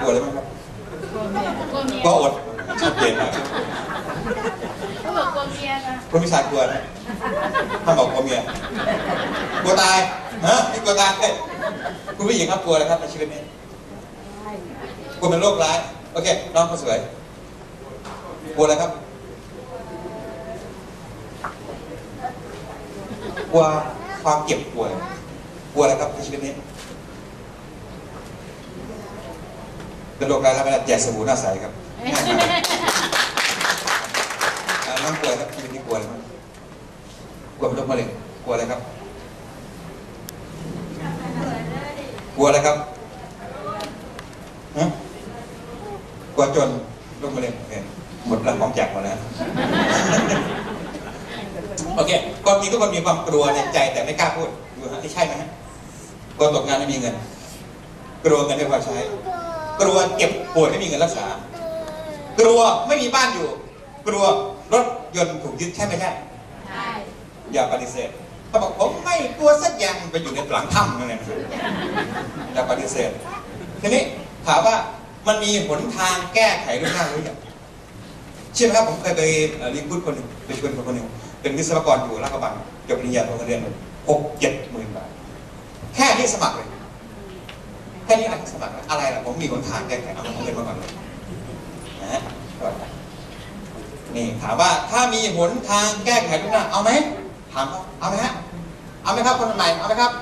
กลัวอะไรบ้างครับกลัวเมียก็อดชัดเจนมากเขาบอกกลัวเมียนะคุณผู้ชายกลัวนะถ้าบอกกลัวเมียกลัวตายฮะนี่กลัวตายเอ้ยคุณผู้หญิงครับกลัวอะไรครับในชีวิตนี้กลัวเป็นโรคร้ายโอเคน้องคนสวยกลัวอะไรครับกลัวความเจ็บป่วยกลัวอะไรครับในชีวิตนี้ เป็นโรคร้ายแล้วไม่ได้แจกสบู่หน้าใสครับง่ายมากอ่าน้องกลัวอะไรครับชีวิตนี้กลัวอะไรบ้างกลัวเป็นโรคมะเร็งกลัวอะไรครับ กลัวอะไรครับฮะกลัวจนโรคมะเร็งโอเคหมดแล้วของแจกหมดแล้วโอเคความจริงทุกคนมีความกลัวในใจแต่ไม่กล้าพูดดูฮะที่ใช่ไหมฮะกลัวตกงานไม่มีเงิน กลัวเงินไม่พอใช้ กลัวเจ็บป่วยไม่มีเงินรักษา กลัวไม่มีบ้านอยู่ กลัวรถยนต์ถูกยึดใช่ไหมใช่ใช่อย่าปฏิเสธเขาบอกผมไม่กลัวสักอย่างไปอยู่ในหลังถ้ำนั่นเองอย่าปฏิเสธทีนี้ถามว่ามันมีหนทางแก้ไขเรื่องหน้าหรือยังเชื่อไหมครับผมเคยไปเอ่อเรียนพูดคนหนึ่งไปชวนคนคนหนึ่งเป็นวิศวกรอยู่ลาดกระบังจบปริญญาโทเงินเดือนหกเจ็ดหมื่นบาทแค่นี้สมัครเลย แค่นี้นะสมัครอะไรล่ะผมมีหนทางแก้ไขเอาเงินมาก่อนนะฮะก่อนนี่ถามว่าถ้ามีหนทางแก้ไขทุกหน้าเอาไหมถามเขาเอาไหมฮะเอาไหมครับคนใหม่เอาไหมครับ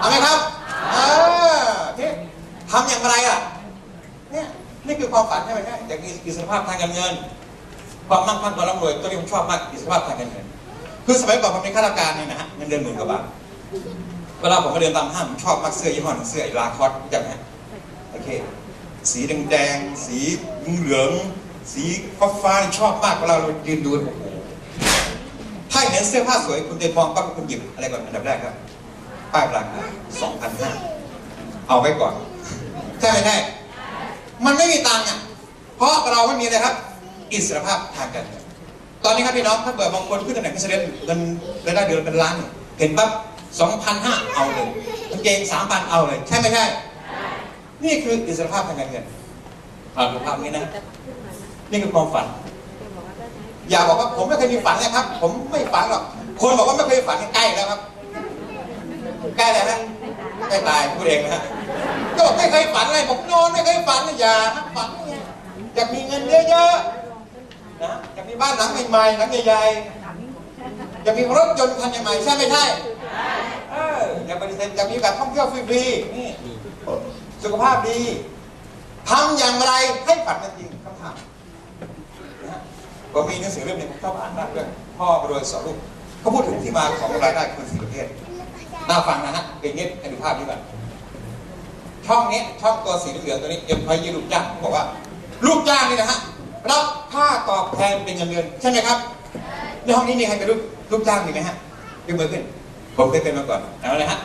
เอาไหมครับเออที่ทำอย่างไรอะเนี่ยนี่คือความฝันใช่ไหมครับอยากมีอิสรภาพทางการเงิน ความมั่งคั่งความร่ำรวยตัวนี้ผมชอบมากอิสรภาพทางการเงิน คือสมัยก่อนผมเป็นข้าราชการเนี่ยนะฮะเงินเดือนหมื่นกว่าบาท เวลาผมมาเดินตามห้างผมชอบมากเสื้อยี่ห้อหนึ่งเสื้อไอ้ลาคอสรู้จักไหมโอเค สีแดงแดงๆสีเหลืองสีฟ้าฟ้าๆชอบมากเวลาเรายืนดูโอ้โหถ้าเห็นเสื้อผ้าสวยคุณเดินมองปั๊บคุณหยิบอะไรก่อนอันดับแรกครับ ป้ายราคาสองพันห้าเอาไว้ก่อนใช่ไหมใช่มันไม่มีตังค์อะ เพราะเราไม่มีอะไรครับ อิสรภาพทางการเงินตอนนี้ครับพี่น้องถ้าเกิดบางคนขึ้นตำแหน่งพิเศษเงินรายได้เดือนเป็นล้าน เห็นปั๊บ สองพันห้าเอาเลยกางเกงสามพันเอาเลย ใช่ไหมใช่นี่คืออิสรภาพทางการเงินอาดูภาพนี้นะ นี่คือความฝัน อย่าบอกว่าผมไม่เคยมีฝันนะครับ ผมไม่ฝันหรอก คนบอกว่าไม่เคยฝันใกล้แล้วครับ ใกล้แล้วฮะใกล้ตายพูดเองนะฮะก็บอกไม่เคยฝันอะไรผมนอนไม่เคยฝันอย่าครับฝันอยากมีเงินเยอะๆนะอยากมีบ้านหลังใหม่ๆหลังใหญ่ๆอยากมีรถยนต์คันใหม่ๆใช่ไม่ใช่ ออย่าปฏิเสธอยากมีแบบท่องเที่ยวฟรีๆนี่สุขภาพดีทำอย่างไรให้ฝันเป็นจริงคำถามนะฮะผมมีหนังสือเล่มหนึงผมชอบอ่านมากเรื่องพ่อประโดยสอนลูกเขาพูดถึงที่มาของรายได้คุณสี่ประเภทน่าฟังนะฮะเป็นเงี้ยให้ดูภาพนี้ก่อนช่องนี้ช่องตัวสีเหลืองตัวนี้เอ็มพายีลูกจ้างบอกว่า ลูกจ้างนี่นะฮะรับค่าตอบแทนเป็นเงินเดือนใช่ไหมครับในห้องนี้มีใครเป็นลูกลูกจ้างมีไหมฮะยกมือขึ้นผมเคยเป็นมาก่อนเอาเลยฮะ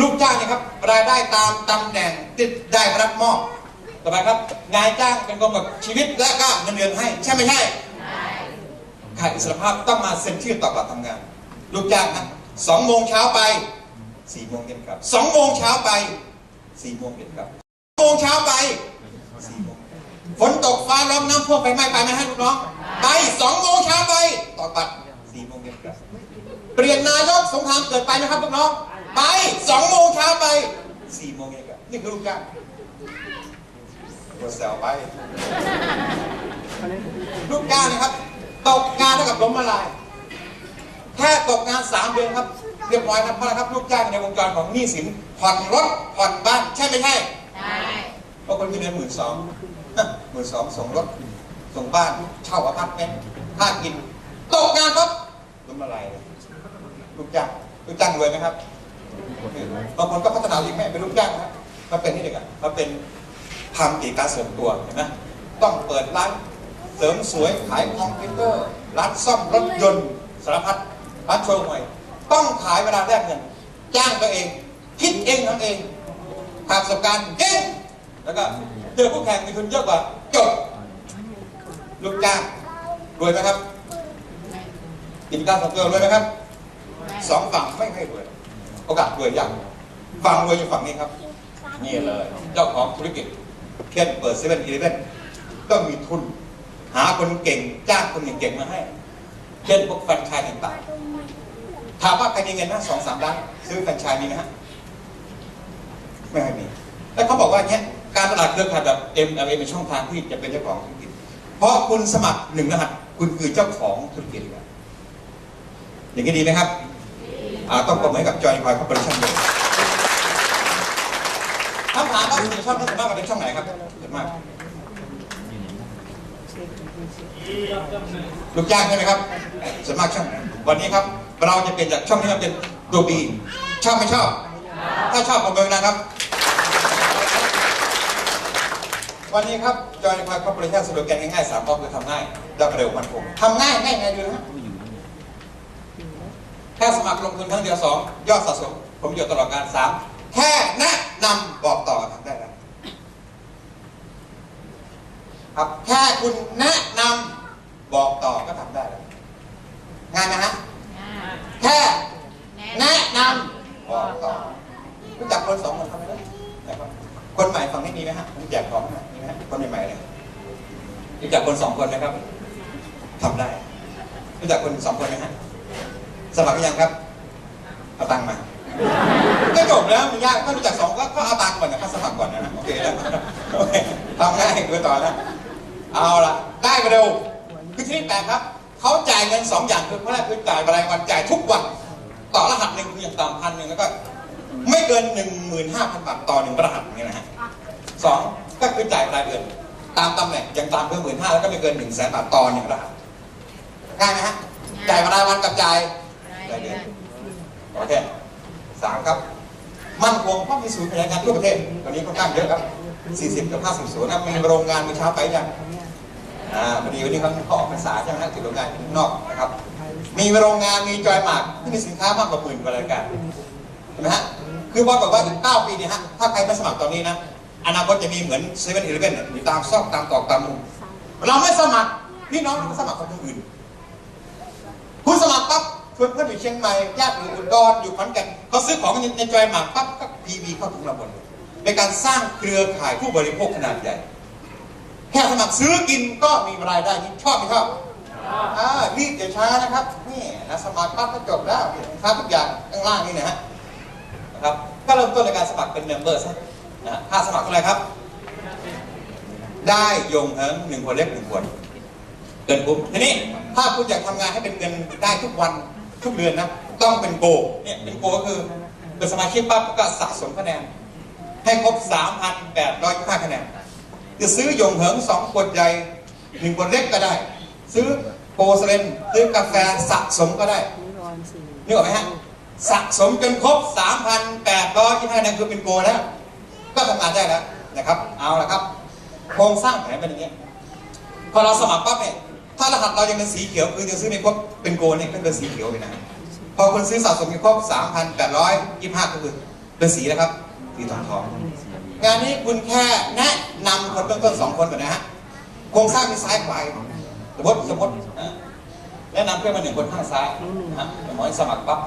ลูกจ้างนี่ครับรายได้ตามตำแหน่งที่ได้รับมอบต่อไปครับนายจ้างเป็นคนกับชีวิตและก็เงินเดือนให้ ใช่ไม่ใช่ขาดอิสรภาพต้องมาเซ็นชื่อต่อกลับทำงาน ลูกจ้างนะสองโมงเช้าไปสี่โมงเย็นกลับสองโมงเช้าไปสี่โมงเย็นกลับโมงเช้าไปสี่โมงฝนตกฟ้าร้องน้ำท่วมไปไหม้ไปไหมฮะลูกน้องไปสองโมงเช้าไปต่อบัตรสี่โมงเย็นกลับเปลี่ยนนายกสงครามเกิดไปนะครับลูกน้อง ไปสองโมงเช้าไปสี่โมงเย็นกลับนี่คือลูกจ้างตัวแซวไป ลูกจ้างนะครับ ตกงานเท่ากับล้มละลาย แค่ตกงานสามเดือนครับ เรียบร้อยครับเพราะอะไรครับ ลูกจ้างในวงการของหนี้สินผ่อนรถผ่อนบ้านใช่ไม่ใช่ใช่บางคนมีเดือนหมื่นสองหมื่นสองส่งรถส่งบ้านเช่าอพาร์ตเมนต์ค่ากิน ตกงานปั๊บล้มละลายเลยลูกจ้างลูกจ้างรวยไหมครับ บางคนก็พัฒนาตัวเองไม่เป็นลูกจ้างนะครับมาเป็นนี่เด็กอะมาเป็นทำกิจการส่วนตัวเห็นไหมต้องเปิดร้านเสริมสวยขายคอมพิวเตอร์ร้านซ่อมรถยนต์สารพัดร้านโชว์หวยต้องขายเวลาแรกเงินจ้างตัวเอง คิดเองทำเองขาประสบการณ์เก่งแล้วก็เจอผู้แข่งมีทุนเยอะกว่าจบลูกจ้างรวยไหมครับกิจการส่วนตัวรวยไหมครับสองฝั่งไม่ให้รวย กาสรวยยากฝั่งรวยอยู่ฝั่งนี้ครับ นี่เลย เจ้าของธุรกิจเช่นเปิดเซเว่นอีเลฟเว่นก็มีทุน หาคนเก่งจ้างคนเก่งๆมาให้ เช่นพวกแฟรนไชส์ต่างๆถามว่าใครมีเงินนะสองสามล้านซื้อแฟรนไชส์มีไหมฮะไม่ให้มีแล้วเขาบอกว่าเนี้ยการตลาดเครือข่ายแบบ MLM เป็นช่องทางที่จะเป็นเจ้าของธุรกิจ เพราะคุณสมัครหนึ่งรหัสคุณคือเจ้าของธุรกิจแล้วอย่างนี้ดีไหมครับ ต้องประเมินกับจอยคอยคอร์ปอเรชั่นเลยคำถามว่าสี่ช่องนั้นส่วนมากเป็นช่องไหนครับส่วนมากลูกจ้างใช่ไหมครับส่วนมากช่องวันนี้ครับเราจะเปลี่ยนจากช่องนี้มาเป็นตัวบีชอบไม่ชอบ ถ้าชอบผมเบิงนะครับ วันนี้ครับจอยคอยคอร์ปอเรชั่นสโลแกนง่ายๆสามข้อคือทำง่ายและเร็วมันคงทำง่ายง่ายไงดูนะ แค่สมัครลงทุนครั้งเดียวสองยอดสะสมผมอยู่ตลอดการสามแค่แนะนำบอกต่อทำได้แล้วครับแค่คุณแนะนำบอกต่อก็ทำได้แล้วง่ายไหมฮะแค่แนะนำบอกต่อรู้จักคนสองคนทำไหมล่ะนะครับคนใหม่ฝั่งนี้มีไหมฮะผมแจกของนะมีไหมฮะคนใหม่ๆเลยรู้จักคนสองคนไหมครับทำได้รู้จักคนสองคนไหมฮะ สมัครยังครับ เอาตังค์มาก็จบแล้วมันยากก็รู้จักสองก็ก็เอาตังค์ก่อนนะค่าสมัครก่อนนะโอเคแล้วโอเคทำง่ายดูต่อแล้วเอาละได้ไปเร็วคือที่นี่แปลกครับเขาจ่ายเงินสองอย่างคือเมื่อแรกคือจ่ายรายวันจ่ายทุกวันต่อรหัสหนึ่งคืออย่างต่ำพันหนึ่งแล้วก็ ไม่เกินหนึ่งหมื่นห้าพันบาทต่อหนึ่งรหัสอย่างเงี้ยนะฮะสองก็คือจ่ายรายเดือนตามตำแหน่งอย่างต่ำคือหมื่นห้าแล้วก็ไม่เกินหนึ่งแสนบาทต่อหนึ่งรหัสง่ายไหมฮะจ่ายรายวันกับจ่ายายเดือนโอเคสามครับ มั่นคงเพราะมีศูนย์พยาการทั่วประเทศตอนนี้ค่อนข้างเยอะครับ 40กับ50ศูนย์นะมีโรงงานมีเช้าไปยังอ่าพอดีวันนี้เขาเขาออกพรรษาใช่ไหมฮะถึงโรงงานนอกนะครับ มีโรงงานมีจอยหมากที่มีสินค้ามากกว่าหมื่นกว่ารายการเห็นไหมฮะคือบอลบอกว่าอีก9ปีเนี่ยฮะถ้าใครไม่สมัครตอนนี้นะอนาคตจะมีเหมือนเซเว่นอีเลฟเว่นอยู่ตามซอกตามตอกตามมุมเราไม่สมัครพี่น้องเราก็สมัครคนอื่น คุณสมัครปั๊บ ชวนเพื่อนอยู่เชียงใหม่ญาติอยู่อุดรอยู่ขอนแก่นเขาซื้อของในจอยหมากปั๊บก็พีวีเข้าถึงเราหมดเลยเป็นการสร้างเครือข่ายผู้บริโภคขนาดใหญ่แค่สมัครซื้อกินก็มีรายได้นี่ชอบไหมชอบอ่ารีบอย่าช้านะครับนี่นะสมัครปั๊บก็จบแล้วนี่สินค้าทุกอย่างข้างล่างนี่นะฮะนะครับก็เริ่มต้นในการสมัครเป็นเมมเบอร์ซะนะค่าสมัครเท่าไหร่ครับ ได้ยงเฮิงหนึ่งคนเล็กหนึ่งคนเกินคุ้มทีนี้ถ้าคุณอยากทำงานให้เป็นเงินได้ทุกวัน ทุกเดือนนะต้องเป็นโกเนี่ยเป็นโกก็คือเป็นสมาชิกปั๊บก็สะสมคะแนน ให้ครบ 3,825คะแนน จะซื้อยงเหิงสองขวดใหญ่หนึ่งขวดเล็กก็ได้ ซื้อโปรสเลนซื้อกาแฟสะสมก็ได้นึกออกไหมฮะสะสมจนครบ 3,825คะแนนคือเป็นโกแล้ว ก็ทำงานได้แล้วนะครับ เอาละครับ โครงสร้างแผนเป็นอย่างนี้พอเราสมัครปั๊บเนี่ย ถ้ารหัสเรายังเป็นสีเขียวคือจะซื้อไม่ครบเป็นโกลเนี่ยก็เป็นสีเขียวเลยนะ พอคุณซื้อสะสมครบ3,825ก็คือเป็นสีนะครับสีทองทอง งานนี้คุณแค่แนะนำคนเบื้องต้นสองคนก่อนนะฮะโครงสร้างมีซ้ายขวาสมมติสมมติแนะนำเพื่อนมาหนึ่งคนข้างซ้ายนะหมอสมัครปั๊บ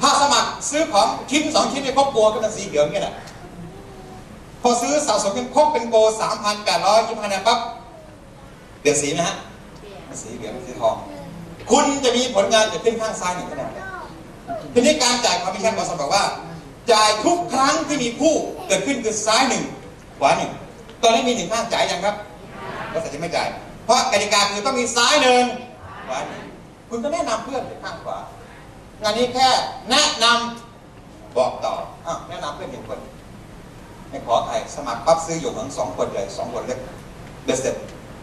ถ้าสมัครซื้อของชิ้นสองชิ้นไม่ครบโกลก็เป็นสีเขียวอย่างเงี้ยแหละพอซื้อสะสมกันครบเป็นโกสามพันแปดร้อยยี่สิบคะแนนปั๊บเปลี่ยนสีไหมฮะ สีเหลืองสีทอง คุณจะมีผลงานเกิดขึ้นข้างซ้ายหนึ่งคะแนนทีนี้การจ่ายความมีแค่นบอสบอกว่า จ่ายทุกครั้งที่มีผู้เกิดขึ้นคือซ้ายหนึ่งขวาหนึ่งตอนนี้มีหนึ่งข้างจ่ายยังครับก็แต่จะไม่จ่าย เพราะกติกาคือต้องมีซ้ายหนึ่งขวาหนึ่งคุณก็แนะนำเพื่อนไปข้างขวางานนี้แค่แนะนำบอกต่ออแนะนำเพื่อนหนึ่งคนไม่ขอใครสมัครปั๊บซื้ออยู่ทั้งสองคนใหญ่สองคนเล็กเบสเซ็ต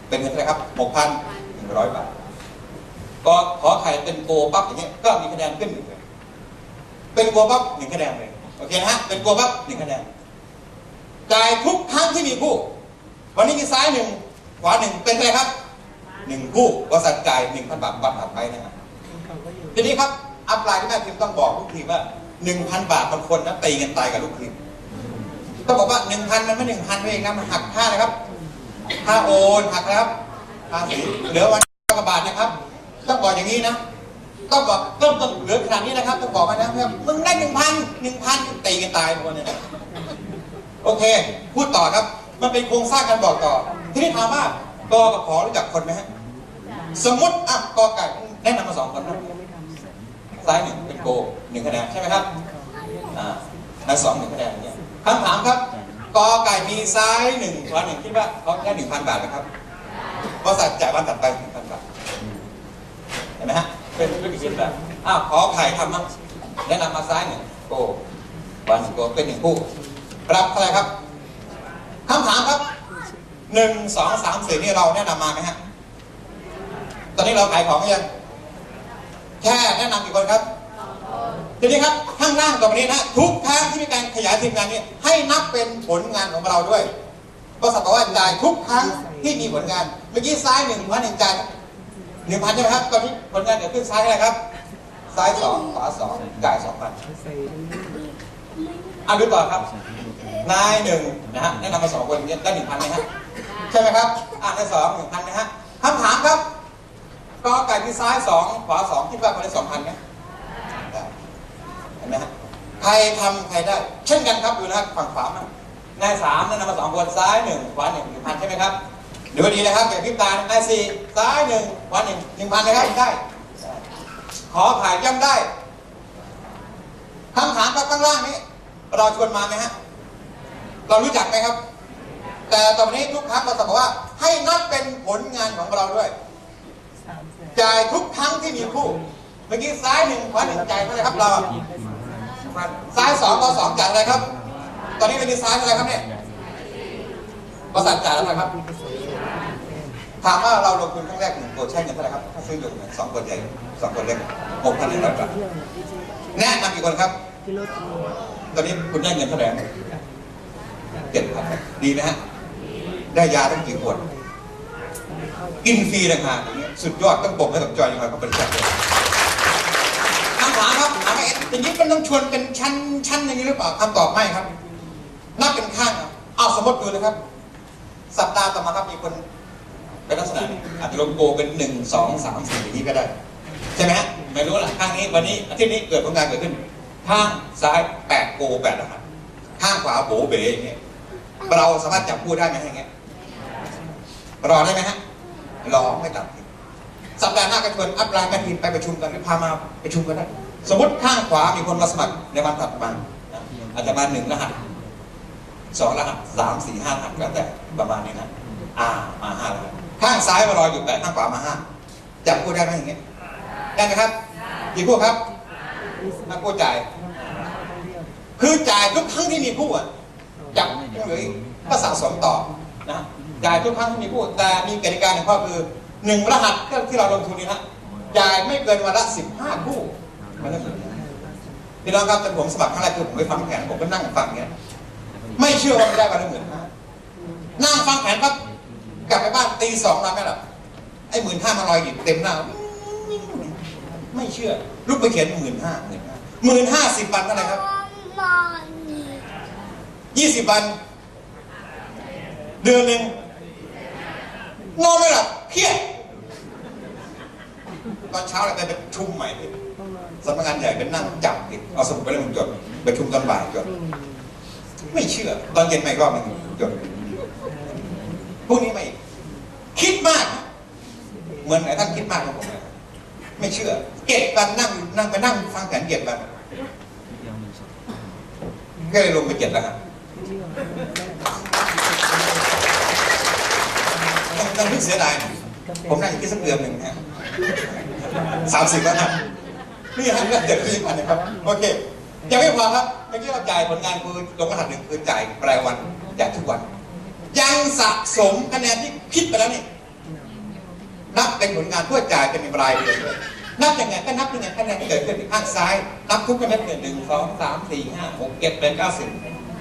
เป็นเงินเท่าไหร่ครับหกพัน ร้อยบาทก็ขอใครเป็นโกปั๊บอย่างเงี้ยก็มีคะแนนขึ้นหนึ่งเลยเป็นโกปั๊บหนึ่งคะแนนเลยโอเคนะฮะเป็นโกปั๊บหนึ่งคะแนนจ่ายทุกครั้งที่มีผู้วันนี้มีซ้ายหนึ่งขวาหนึ่งเป็นไรครับหนึ่งผู้บริษัทจ่ายหนึ่งพันบาทบัตรถัดไปนะครับทีนี้ครับอัพไลน์ที่แม่ทีมต้องบอกลูกทีมว่าหนึ่งพันบาทบางคนนะตีกันตายกับลูกทีมต้องบอกว่าหนึ่งพันมันไม่หนึ่งพันเองนะมันหักค่านะครับค่าโอนหักนะครับ ภาษีเหลือวันกว่าบาทนะครับ ต้องบอกอย่างนี้นะ ต้องบอกเริ่มต้นเหลือขนาดนี้นะครับ ต้องบอกไว้นะว่ามึงได้หนึ่งพันหนึ่งพันตีกันตายหมดเนี่ยโอเค พูดต่อครับ มันเป็นโครงสร้างการบอกต่อ ทีนี้ถามว่ากอกับขอรู้จักคนไหมฮะ สมมติอะกอไก่แนะนำมาสองคนนะซ้ายหนึ่งเป็นโกหนึ่งคะแนนใช่ไหมครับ อ่าในสองหนึ่งคะแนนเนี่ยคำถามครับกอไก่มีซ้ายหนึ่งขวาหนึ่งคิดว่าเขาได้หนึ่งพันบาทไหมครับ บริษัทจ่ายวันตัดไปหนึ่งพันบาทเห็นไหมฮะ เป็นธุรกิจแบบอ้าวขอไข่ทำมั้งแนะนำมาซ้ายหนึ่งโกวันโกเป็นหนึ่งคู่รับเท่าไหร่ครับคำถามครับหนึ่งสองสามสี่นี่เราแนะนำมาไหมฮะ ตอนนี้เราขายของหรือยัง แค่แนะนำกี่คนครับทีนี้ครับข้างล่างตรงนี้นะทุกครั้งที่มีการขยายทีมงานนี้ให้นับเป็นผลงานของเราด้วยบริษัทบอกว่าจ่ายทุกครั้งที่มีผลงาน เมื่อกี้ซ้ายหนึ่งพันหนึ่งจ่ายหนึ่งพันใช่ไหมครับ ตอนนี้ผลงานเดี๋ยวขึ้นซ้ายอะไรครับ ซ้ายสองขวาสองจ่ายสองพันอะดูต่อครับ นายหนึ่งนะฮะแนะนำมาสองคนเนี่ยได้หนึ่งพันไหมฮะ ใช่ไหมครับ อ่านได้สองหนึ่งพันนะฮะคำถามครับกอไก่ที่ซ้ายสองขวาสองคิดว่าคนได้สองพันไหมเห็นไหมฮะใครทำใครได้ เช่นกันครับดูนะครับฝั่งขวามันนายสามแนะนำมาสองคนซ้ายหนึ่งขวาหนึ่งหนึ่งพันใช่ไหมครับ ดูดีนะครับอย่าพริบตานายสี่ซ้ายหนึ่งขวาหนึ่งหนึ่งพันนะครับได้ ขอขายย่ำได้คำถามครับข้างล่างนี้ เราชวนมาไหมฮะ เรารู้จักไหมครับ แต่ตอนนี้ทุกครั้งเราจะบอกว่าให้นับเป็นผลงานของเราด้วยจ่ายทุกครั้งที่มีคู่ เมื่อกี้ซ้ายหนึ่งขวาหนึ่งจ่ายเท่าไหร่ครับเราซ้ายสองต่อสองจ่ายอะไรครับ ตอนนี้เมื่อกี้ซ้ายเท่าไรครับเนี่ยประสานจ่ายแล้วเท่าไรครับ ถามว่าเราลงทุนครั้งแรกหนึ่งตัวใช้เงินเท่าไหร่ครับถ้าซื้ออยู่สองคนใหญ่สองคนเล็กหกพันหนึ่งร้อยบาทแนะนำกี่คนครับ ตอนนี้คุณได้เงินเท่าไหร่เจ็ดพันดีไหมฮะ ได้ยาตั้งกี่ขวดกินฟรีนะฮะสุดยอดต้องบอกให้กับจอยยังไงก็เป็นแค่เลยคำถามครับถามว่าเอ๊ะอย่างนี้มันต้องชวนเป็นชั้นชั้นอย่างนี้หรือเปล่าคำตอบไม่ครับ นับเป็นข้างเอาสมมติดูนะครับ สัปดาห์ต่อมาครับมีคน เป็นลักษณะอาจจะลงโกเป็นหนึ่งสองสามสี่อย่างนี้ก็ได้ ใช่ไหมฮะไม่รู้ล่ะข้างนี้วันนี้อาทิตย์นี้เกิดผลงานเกิดขึ้นข้างซ้ายแปดโกแปดรหัสข้างขวาโบเบอย่างเงี้ยเราสามารถจับคู่ได้ไหมอย่างเงี้ยรอได้ไหมฮะรอไม่ตัดสัปดาห์หน้าก็ชวนอัพไลน์แม่ทีมไปประชุมกันหรือพามาประชุมกันได้สมมติข้างขวามีคนมาสมัครในวันถัดมาอาจจะมาหนึ่งรหัสสองรหัสสามสี่ห้ารหัสแล้วแต่ประมาณนี้นะอ่ามาห้ารหัส ข้างซ้ายมารออยู่แปดข้างขวามาห้าจับคู่ได้ไหมอย่างเงี้ยได้ไหมครับกี่คู่ครับนักกู้จ่าย คือจ่ายทุกครั้งที่มีผู้อะจับยังเหลืออีกก็สะสมต่อนะจ่ายทุกครั้งที่มีผู้แต่มีกติกาหนึ่งข้อคือหนึ่งรหัสที่เราลงทุนนี่นะจ่ายไม่เกินวันละสิบห้าคู่มันก็สุดพี่น้องครับแต่ผมสมัครครั้งแรกคือผมไปฟังแผนผมก็นั่งฟังเงี้ยไม่เชื่อว่ามันได้วันละหมื่นห้านั่งฟังแผนปั๊บ กลับไปบ้านตีสองนอนไม่หลับไอ้หมื่นห้ามาลอยอยู่เต็มหน้า ไม่เชื่อลูกไปเขียนหมื่นห้าหมื่นห้าหมื่นห้าสิบวันเท่าไหร่ครับยี่สิบวัน เดือนหนึ่งนอนไม่หลับเครียดตอนเช้าเราไปประชุมใหม่สำนักงานใหญ่เป็นนั่งจับอีกเอาสมุดไปเลยมันจดประชุมตอนบ่ายจดไม่เชื่อ ตอนเย็นไม่รอบหนึงจดพวกนี้ไม่คิดมาก เหมือนไหนท่านคิดมากกว่าผมนะไม่เชื่อ เก็บกันนั่งนั่งไปนั่งฟังแผนเก็บกันก็เลยลงไปเจ็ดแล้วครับต้องต้องนึกเสียดายผมนั่งอยู่ที่สักเดือนหนึ่งฮะสามสิบแล้วครับนี่ฮะเงินเดือนที่พันนะครับ โอเค ยังไม่พอครับเมื่อกี้เราจ่ายผลงานคือลงรหัสหนึ่งคือจ่ายรายวันจ่ายทุกวัน ยังสะสมคะแนนที่คิดไปแล้วนี่ นับเป็นผลงานเพื่อจ่ายเป็นรายเดือนด้วยนับยังไงก็นับยังไงคะแนนที่เกิดขึ้นที่ข้างซ้าย นับทุกคะแนนหนึ่งสองสามสี่ห้าหกเจ็ดแปดเก้าสิบ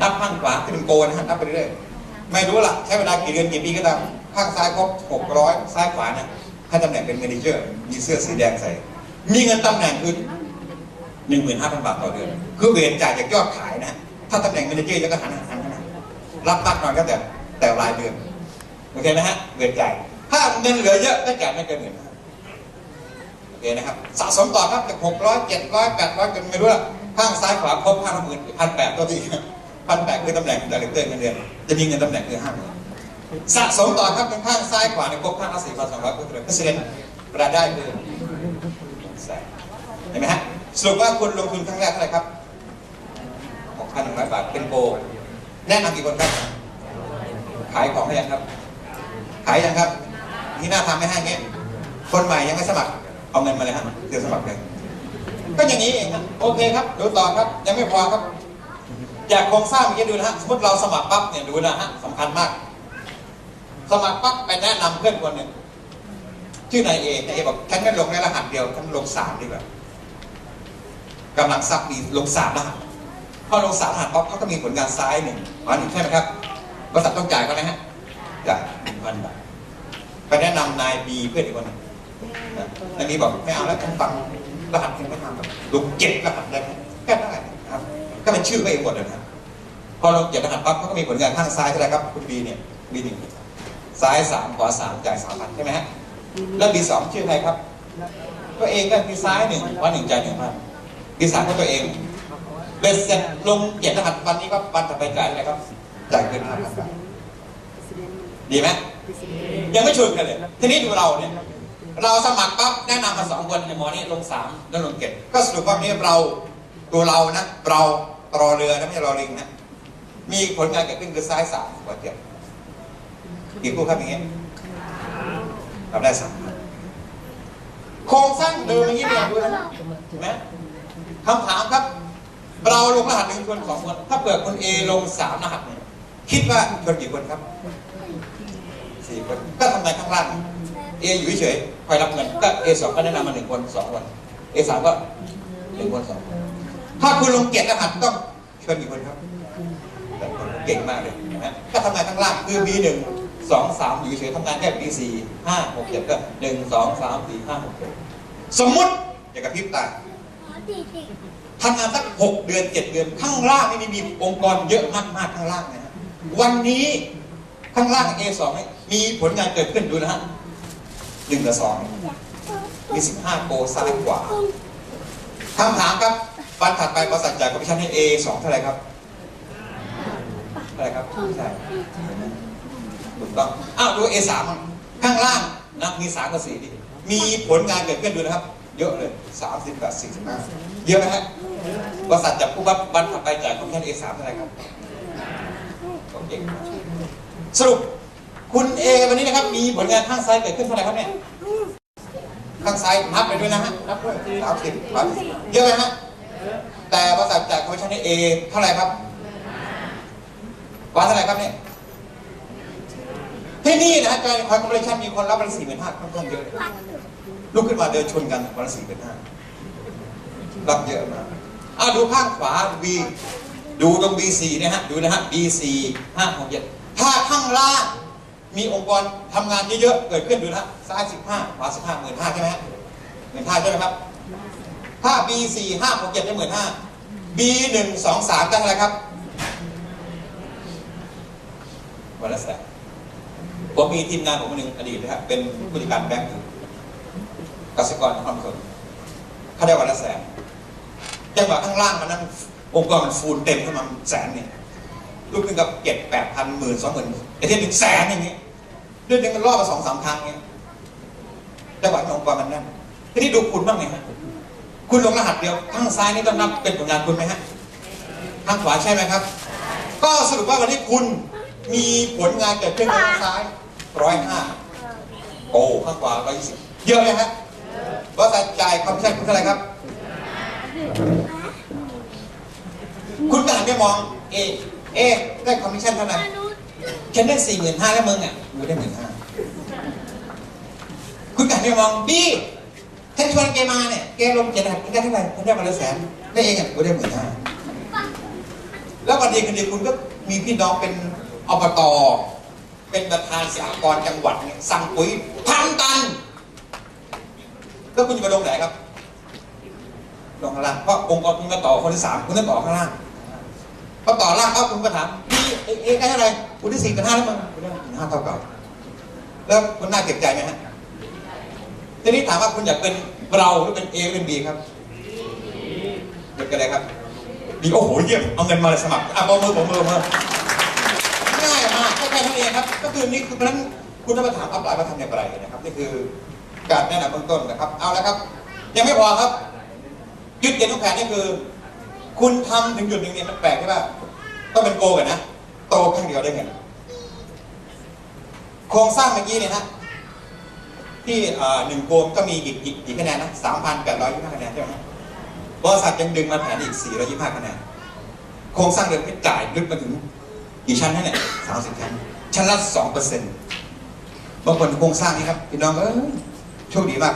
นับข้างขวาที่เป็นโกนนะฮะนับไปเรื่อยๆไม่รู้ล่ะใช้เวลากี่เดือนกี่ปีก็ตามข้างซ้ายครบหกร้อยซ้ายขวานะให้ตำแหน่งเป็นเมนเจอร์ มีเสื้อสีแดงใส่ มีเงินตำแหน่งคือหนึ่งหมื่นห้าพันบาทต่อเดือน คือเวรจ่ายจากยอดขายนะ ถ้าตำแหน่งเมเนเจอร์จะก็หันหันหันหันรับมากหน่อยก็แต่แต่รายเดือน โอเคไหมฮะ เวรจ่าย ถ้าเงินเหลือเยอะก็จ่ายไม่เกินหมื่นห้าเคนะครับสะสมต่อครับจากหกร้อยเจ็ดร้อยแปดร้อยจนไม่รู้ละข้างซ้ายขวาครบห้าหมื่นพันแปดตัวที่พันแปดคือตำแหน่งดีเลกเตอร์เงินเดือนจะมีเงินตำแหน่งคือห้าหมื่นสะสมต่อครับเป็นข้างซ้ายขวาในครบข้างละสี่พันสองร้อยก็คือเปอร์เซ็นต์รายได้คือเห็นไหมฮะสรุปว่าคุณลงทุนครั้งแรกเท่าไหร่ครับหกพันหนึ่งร้อยบาทเป็นโปรแนะนำกี่คนครับ ขายของให้ยังครับ ขายยังครับ ที่หน้าทำไม่ให้เงี้ย คนใหม่ยังไม่สมัคร เอาเงินมาเลยฮะเดี๋ยวสมัครเลยก็อย่างนี้เองครับโอเคครับดูต่อครับยังไม่พอครับ อยากโครงสร้างเมื่อกี้ดูนะฮะสมมติเราสมัครปั๊บเนี่ยดูนะฮะสำคัญมาก สมัครปั๊บไปแนะนำเพื่อนคนหนึ่งชื่อนายเอนายเอบอกฉันไม่ลงในรหัสเดียวฉันลงสามดีกว่ากำลังทรัพย์มีลงสามรหัสพอลงสามรหัสปั๊บเขาก็มีผลงานซ้ายหนึ่งวันหนึ่งใช่ไหมครับบริษัทต้องจ่ายเขานะฮะจ่ายหนึ่งพันบาท ไปแนะนำนายบีเพื่อนอีกคนหนึ่งนะนายบีบอกไม่เอาแล้วฉันฟังรหัสยังไม่ทำแบบลงเจ็ดรหัสได้ไหมก็ได้นะครับ ก็เป็นชื่อก็เองหมดเลยนะครับพอลงเจ็ดรหัสปั๊บเขาก็มีผลงานข้างซ้ายเท่าไหร่ครับคุณบีเนี่ยบีหนึ่งซ้ายสามขวาสามจ่ายสามพันใช่ไหมฮะแล้วบีสองชื่อใครครับ ตัวเองก็มีซ้ายหนึ่งวันหนึ่งจ่ายหนึ่งพันบีสามก็ตัวเองเบ็ดเสร็จลงเจ็ดรหัสวันนี้ก็วันถัดไปจ่ายอะไรครับจ่ายเกินห้าพันบาทดีไหม ยังไม่ชวนกันเลย ทีนี้ดูเราเนี่ย เราสมัครปั๊บแนะนำมาสองคนในหมอนี่ลงสามแล้วลงเจ็ดก็สรุปว่านี่เราตัวเรานะเรารอเรือนะไม่ใช่รอลิงนะมีผลงานเกิดขึ้นคือซ้ายสามกว่าเจ็ดกี่คู่ครับอย่างเงี้ยทำได้สามโครงสร้างเดิมอย่างนี้เนี่ยดูนะเห็นไหมคำถามครับ เราลงรหัสหนึ่งคนสองคน ถ้าเปิดคนเอลงสามรหัสเนี่ยคิดว่าชนกี่คนครับ สี่คนก็ทำงานข้างล่างเออยู่เฉยคอยรับเงินก็เอสองก็แนะนำมาหนึ่งคนสองคนเอสามก็หนึ่งคนสองคนถ้าคุณลงเกียรติรหัสต้องเชิญกี่คนครับแต่คนเก่งมากเลยนะก็ทำงานข้างล่างคือ B หนึ่งสองสามอยู่เฉยทำงานแค่ B สี่ห้าหกเจ็ดก็หนึ่งสองสามสี่ห้าหกเจ็ดสมมติอย่ากระพริบตาทำงานสักหกเดือนเจ็ดเดือนข้างล่างนี่มีองค์กรเยอะมากๆข้างล่างนะฮะวันนี้ ข้างล่าง A2 นี่มีผลงานเกิดขึ้นดูนะฮะหนึ่งกับสองมีสิบห้าโกซ้ายขวาคำถามครับวันถัดไปบริษัทจ่ายคอมมิชชั่นให้ A2 เท่าไหร่ครับเท่าไหร่ครับใช่ถูกต้องอ้าวดู A3 มั่งข้างล่างนะมีสามกับสี่ดิมีผลงานเกิดขึ้นดูนะครับ เยอะเลยสามสิบกับสี่สิบห้าเยอะไหมฮะบริษัทจับผู้รับวันถัดไปจ่ายคอมมิชชั่น A3 เท่าไหร่ครับก็เก่งมาก สรุปคุณเอวันนี้นะครับ มีผลงานข้างซ้ายเกิดขึ้นเท่าไหร่ครับเนี่ยข้างซ้ายนับไปด้วยนะฮะนับด้วยสามสิบสามสิบเยอะไหมฮะแต่บริษัทจากคอมมิชชั่นเอเท่าไหร่ครับวันเท่าไหร่ครับเนี่ยที่นี่นะฮะการคอนคอมมิชชั่นมีคนรับวันสี่หมื่นห้าค่อนข้างเยอะเลยลุกขึ้นมาเดินชนกันวันละสี่หมื่นห้ารับเยอะมากอะดูข้างขวา V ดูตรง B4 นี่ยฮะดูนะฮะ B4 5 6 7 ถ้าข้างล่างมีองค์กรทำงานเยอะๆเกิดขึ้นดูนะซ้าย15ขวา15หมื่นห้าใช่ไหมหมื่นห้าใช่ไหมครับ ถ้า B4 5 6 7ได้หมื่นห้า B1 2 3ตั้งอะไรครับวันละแสนผมมีทีมงานผมคนหนึ่งอดีตนะครับเป็นผู้จัดการแบงก์อยู่กสิกรนครปฐมเขาได้วันละแสนจังหวะข้างล่างมันนั้นองค์กรมันฟูลเต็มขึ้นมาแสนเนี่ย ลูกหนึงกับเจ็ดแปดพันหมื่นสองหมื่นไอ้ที่หนึ่งแสนอย่างนี้เดือนหนึงมันรอบมาสองสามครั้งเนี่ยจังหวะที่องค์กรมันนั่นทีนี้ดูคุณบ้างไงฮะคุณลงรหัสเดียวข้างซ้ายนี่ต้องนับเป็นผลงานคุณไหมฮะข้างขวาใช่ไหมครับ ก็สรุปว่าวันนี้คุณมีผลงานเกิดขึ้นข้างซ้ายร้อยห้าโอ้ข้างขวาร้อยยี่สิบเยอะไหมฮะบริษัทจ่ายคอมมิชชั่นคุณเท่าไหร่ครับ คุณก็หันไปมองเอ เอได้คอมมิชชั่นเท่าไหร่ฉันได้สี่หมื่นห้าแล้วมึงอะกูได้หมื่นห้าคุณก็หันไปมองบีฉันชวนแกมาเนี่ยแกลงเจ็ดหัดคุณได้เท่าไหร่คุณได้มาละแสนได้เองอะกูได้หมื่นห้าแล้ววันดีคืนดีคุณก็มีพี่น้องเป็นอบตเป็นประธานสหกรณ์จังหวัดเนี่ยสั่งปุ๋ยพันตัน แล้วคุณจะไปลงไหนครับลงข้างล่างเพราะองค์กรคุณมาต่อคนที่สามคุณต้องต่อข้างล่าง พอต่อล่างเขาคุณก็ถามพี่เอเอได้เท่าไหร่คุณได้สี่เป็นห้าแล้วมั้งคุณได้หนึ่งห้าเท่าเก่า แล้วคุณน่าเก็บใจไหมฮะทีนี้ถามว่าคุณอยากเป็นเราหรือเป็น A หรือเป็น B ครับเด็กกันเลยครับดีโอ้โหเยี่ยมเอาเงินมาเลยสมัครอะบอกมือบอมือมือง่ายมากแค่แค่นั้นเองครับ ก็คือนี่คือเพราะนั้นคุณต้องมาถามอัพไลน์มาทำอย่างไรนะครับนี่คือการแนะนำเบื้องต้นนะครับ เอาละครับ ยังไม่พอครับจุดเด่นของแผนนี่คือ คุณทำถึงจุดหนึ่งเนี่ยมันแปลกใช่ป่ะต้องเป็นโกกันนะ โตข้างเดียวได้เงินโครงสร้างเมื่อกี้เนี่ยฮะที่หนึ่งโกมก็มีอีกอีกกี่คะแนนนะสามพันแปดร้อยยี่สิบห้าคะแนนใช่ไหมบริษัทยังดึงมาแผนอีกสี่ร้อยยี่สิบห้าคะแนน โครงสร้างเดิมที่จ่ายลึกมาถึงกี่ชั้นนะเนี่ยสามสิบชั้น ชั้นละสองเปอร์เซ็นต์บางคนโครงสร้างนี้ครับพี่น้องเอ้ยโชคดีมาก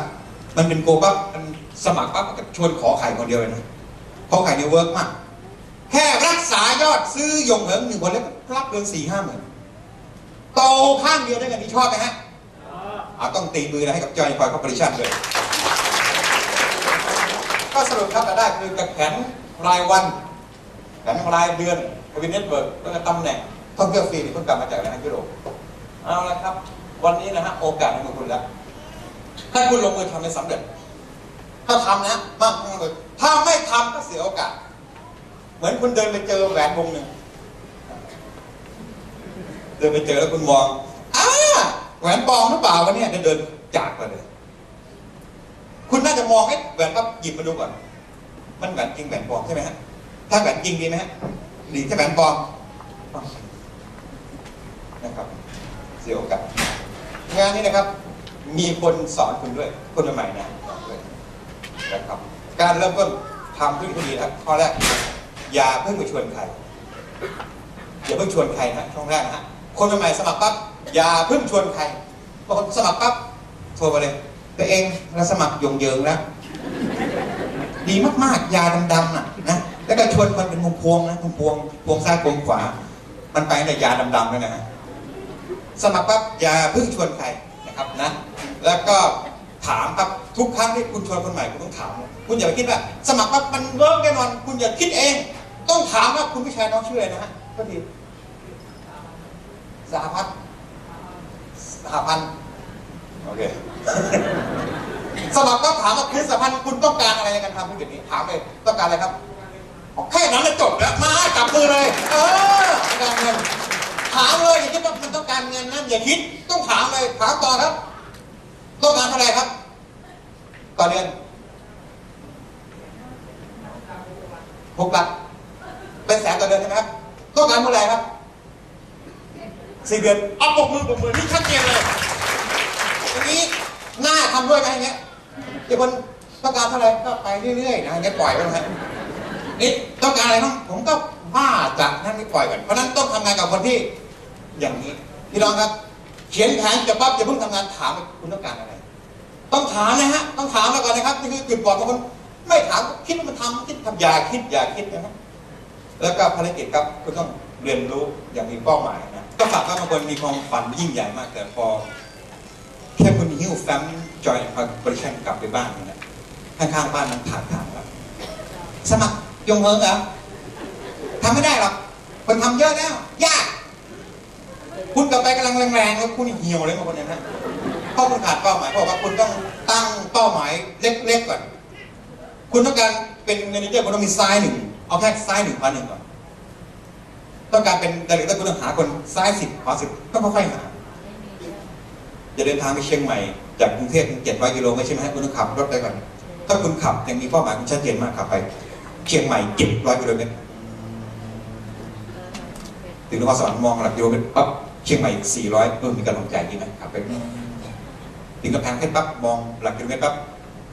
มันเป็นโกปั๊บมันสมัครปั๊บก็ชวนขอไข่คนเดียวเลยนะ ขอไข่เนี่ยเวิร์กมาก แค่รักษายอดซื้อยงเหิงหนึ่งคนแล้วรับเดือนสี่ห้าหมื่นโตข้างเดียวได้กันนี่ชอบไหมฮะอ่าต้องตีมือนะให้กับจอยคอยคอร์ปอเรชั่นเลย ก็สรุปครับรายได้คือกับแผนรายวันแผนรายเดือนทวินเน็ตเวิร์กแล้วก็ตำแหน่งท่องเที่ยวฟรีที่เพิ่งกลับมาจากนะยุโรปเอาละครับ วันนี้นะฮะโอกาสในมือคุณแล้ว ถ้าคุณลงมือทำให้สำเร็จ ถ้าทำนะมากๆเลยถ้าไม่ทำก็เสียโอกาส เหมือนคุณเดินไปเจอแหวนวงหนึ่งเดินไปเจอแล้วคุณมองอ้าแหวนปลอมหรือเปล่าวะเนี่ยเดินเดินจากไปเลย คุณน่าจะมองให้แหวนปั๊บหยิบมาดูก่อน มันแหวนจริงแหวนปลอมใช่ไหมฮะถ้าแหวนจริงดีไหมฮะดีถ้าแหวนปลอมนะครับ เสียโอกาสงานนี้นะครับ มีคนสอนคุณด้วยคนใหม่นะ นะครับ การเริ่มต้นทำธุรกิจดีนะข้อแรก อย่าเพิ่งไปชวนใคร อย่าเพิ่งชวนใครนะช่องแรกนะฮะ คนใหม่สมัครปั๊บ อย่าเพิ่งชวนใครบางคนสมัครปั๊บโทรมาเลยตัวเองเราสมัครยงเยิงแล้วดีมากๆ ยาดำๆน่ะนะ แล้วก็ชวนคนเป็นมุมพวงนะมุมพวง พวงซ้ายพวงขวา มันไปในยาดำๆเลยนะฮะ สมัครปั๊บอย่าเพิ่งชวนใครนะครับนะ แล้วก็ ถามครับทุกครั้งที่คุณชวนคนใหม่คุณต้องถามคุณอย่าไปคิดว่า สมัครปั๊บมันเวิร์กแน่นอน คุณอย่าคิดเอง ต้องถามว่าคุณผู้ชายน้องชื่ออะไรนะฮะก็ดีสหพัฒน์สหพันธ์โอเคสมัครต้องถามว่าคุณสหพันธ์คุณต้องการอะไรในการทำธุรกิจนี้ถามเลยต้องการอะไรครับแค่นั้นแล้วจบแล้วมาจับมือเลย เออต้องการเงินถามเลยอย่าคิดว่ามันต้องการเงินนะอย่าคิดต้องถามเลยถามต่อครับ ต้องการเท่าไหร่ครับ ต่อเดือนหกหลักเป็นแสนต่อเดือนใช่ไหมครับต้องการเมื่อไหร่ครับสี่เดือนเอาปกมือปกมือนี่ชัดเจนเลยอย่างนี้ง่ายทำด้วยไหมอย่างเงี้ยเดี๋ยวคนต้องการเท่าไหร่ก็ไปเรื่อยๆนะอย่างเงี้ยปล่อยไปนะฮะนี่ต้องการอะไรบ้างผมก็ว่าจะนั่นไม่ปล่อยกันเพราะฉะนั้นต้องทำงานกับคนที่อย่างนี้พี่น้องครับ เขียนแผนจะปั๊บจะเพิ่งทำงานถามว่าคุณต้องการอะไร ต้องถามนะฮะ ต้องถามแล้วก่อนนะครับ นี่คือจุดบอดบางคนไม่ถามคิดว่ามันทำคิดทำอย่าคิดอย่าคิดนะครับแล้วก็ภารกิจครับคุณต้องเรียนรู้อย่างมีเป้าหมายนะก็ฝากว่าบางคนมีความฝันยิ่งใหญ่มาก แต่พอแค่คุณหิ้วแฟ้มจอยคอร์ชันกลับไปบ้านเนี่ยนะข้างๆบ้านมันผ่านทางแล้วสมัครยงเฮิงเหรอทำไม่ได้หรอกคนทำเยอะแล้ว ยาก คุณกลับไปกำลังแรงๆแล้วคุณเหี่ยวเลยบางคนเนยนะ พราะคุณขาดเป้าหมายเพราะว่าคุณต้องตั้งเป้าหมายเล็กๆก่อน คุณต้องการเป็นเมนเจอร์คุณต้องมีซ้ายหนึ่งเอาแค่ซ้ายหนึ่งขวาหนึ่งก่อนต้องการเป็นดีเลกเตอร์คุณต้องหาคนซ้ายสิบขวาสิบก็ค่อยๆหาจะเดินทางไปเชียงใหม่จากกรุงเทพเจ็ดร้อยกิโลไม่ใช่ไหมฮะคุณต้องขับรถไปก่อนถ้าคุณขับยังมีเป้าหมายคุณชัดเจนมากขับไป เชียงใหม่เจ็ดร้อยกิโลเมตรถึงนครสวรรค์มองหลักกิโลเมตรปั๊บเชียงใหม่สี่ร้อยเออมีกำลังใจดีไหมขับไป ถึงกำแพงเพชรปั๊บมองหลักกิโลเมตรปั๊บ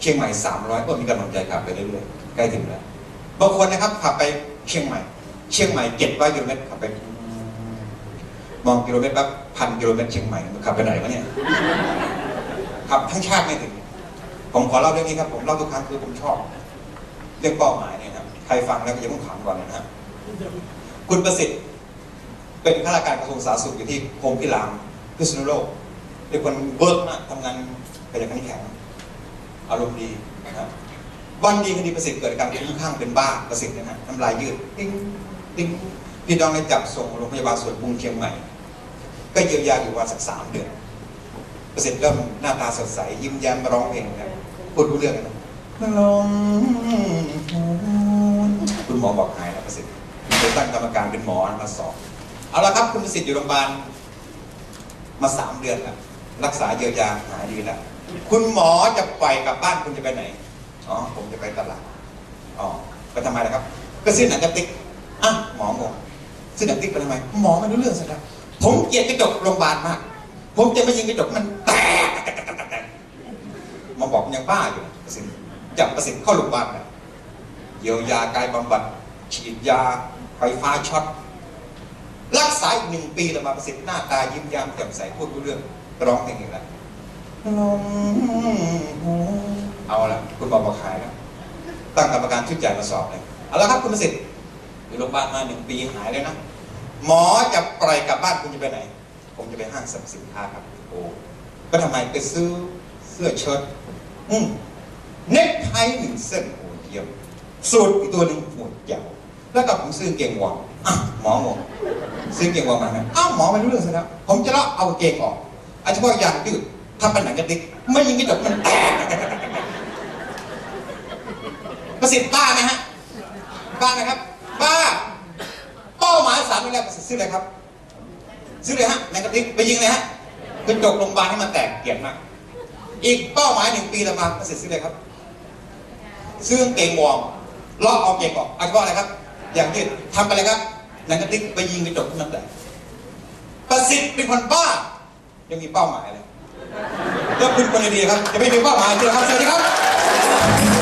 เชียงใหม่สามร้อยก็มีกำลังใจขับไปเรื่อยๆใกล้ถึงแล้วบางคนนะครับขับไปเชียงใหม่ เชียงใหม่เจ็ดร้อยกิโลเมตรขับไปมองกิโลเมตรปั๊บพันกิโลเมตรเชียงใหม่มันขับไปไหนวะเนี่ยขับทั้งชาติไม่ถึง ผมขอเล่าเรื่องนี้ครับผมเล่าทุกครั้งคือผมชอบ เรื่องเป้าหมายเนี่ยครับใครฟังแล้วก็อย่าเพิ่งขำก่อนนะครับคุณประสิทธิ์ เป็นข้าราชการกระทรวงสาธารณสุขอยู่ที่โฮมพิรามพิษณุโลก เป็นคนเวิร์กมากทำงานขยันขันแข็งอารมณ์ดีนะครับวันดีคดีประสิทธิ์เกิดการคลุ้มข้างเป็นบ้าประสิทธิ์เนยนะน้ำลายยืดติ้งติ้งพี่น้องเลยจับส่งโรงพยาบาลสวนบุงเชียงใหม่ ก็เยียวยาอยู่วันสักสามเดือนประสิทธิ์เริ่มหน้าตาสดใสยิ้มแย้มร้องเพลงนะพูดรู้เรื่องกันนะลมคุณหมอบอกหายแล้วประสิทธิ์ไปตั้งกรรมการเป็นหมอมาสอบเอาละครับคุณประสิทธิ์อยู่โรงพยาบาลมาสามเดือนแล้ว รักษาเยียวยาหายดีแล้วคุณหมอจะปล่อยกลับบ้านคุณจะไปไหนอ๋อผมจะไปตลาดอ๋อไปทำไมล่ะครับ ก็ซื้อหนังกระติกอะหมองงซื้อหนังกระติกไปทำไม หมอไม่รู้เรื่องสิครับผมเกลียดกระจกโรงพยาบาลมาก ผมจะไม่ยิงกระจกมันแตกมาบอกยังบ้าอยู่ประสิทธิ์จับประสิทธิ์เข้าโรงพยาบาลเยียวยากายบำบัดฉีดยาไฟฟ้าช็อตรักษาอีกหนึ่งปีแล้วมาประสิทธิ์หน้าตายิ้มย้มแจ่มใสพูดรู้เรื่อง ร้องเพลงอีกแล้วเอาละคุณบอกบอกขายแล้วตั้งกรรมการชุดใหญ่มาสอบเลย เอาละครับคุณประสิทธิ์อยู่โรงพยาบาลมาหนึ่งปีหายเลยนะ หมอจะปล่อยกลับบ้านคุณจะไปไหน ผมจะไปห้างสรรพสินค้าครับ โอ้ก็ทำไมไปซื้อเสื้อเชิ้ตอืมเน็กไทหนึ่งเส้นโอ้เยี่ยมสูทอีกตัวหนึ่งโอ้เจ๋วแล้วก็ผมซื้อเกงวอร์มอะหมอบอกซื้อเกงวอร์มมาไหมอ้าวหมอไม่รู้เรื่องซะแล้วผมจะเลาะเอาเกงออก เอาเฉพาะยางยืดทำเป็นหนังกระติกไม่ยิงกระจกมันแตกประสิทธิ์บ้าไหมฮะบ้าไหมครับบ้าเป้าหมายสามนี่แหละประสิทธิ์ซื้อเลยครับ ซื้อเลยฮะในกระติกไปยิงเลยฮะกระจกโรงพยาบาลให้มันแตกเกลียดมาก อีกเป้าหมายหนึ่งปีละมาประสิทธิ์ซื้อเลยครับ ซื้อกางเกงวอร์มลอกเอาเกงออกเอาเฉพาะอะไรครับ อย่างยืดทำไปเลยครับในกระติกไปยิงกระจกให้มันแตกประสิทธิ์เป็นคนบ้า ยังมีเป้าหมายเลยเลือกคุณคนดีครับจะไม่มีเป้าหมายเจอครับสวัสดีครับ